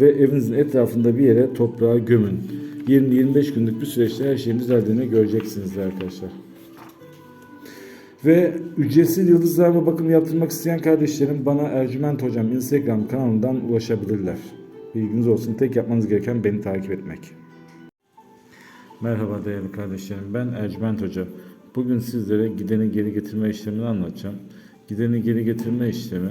ve evinizin etrafında bir yere toprağa gömün. 20-25 günlük bir süreçte her şeyin düzeldiğini göreceksiniz arkadaşlar. Ve ücretsiz yıldızlarla bakım yaptırmak isteyen kardeşlerim bana Ercüment Hocam Instagram kanalından ulaşabilirler. Bilginiz olsun tek yapmanız gereken beni takip etmek. Merhaba değerli kardeşlerim ben Ercüment Hoca. Bugün sizlere gideni geri getirme işlemini anlatacağım. Gideni geri getirme işlemi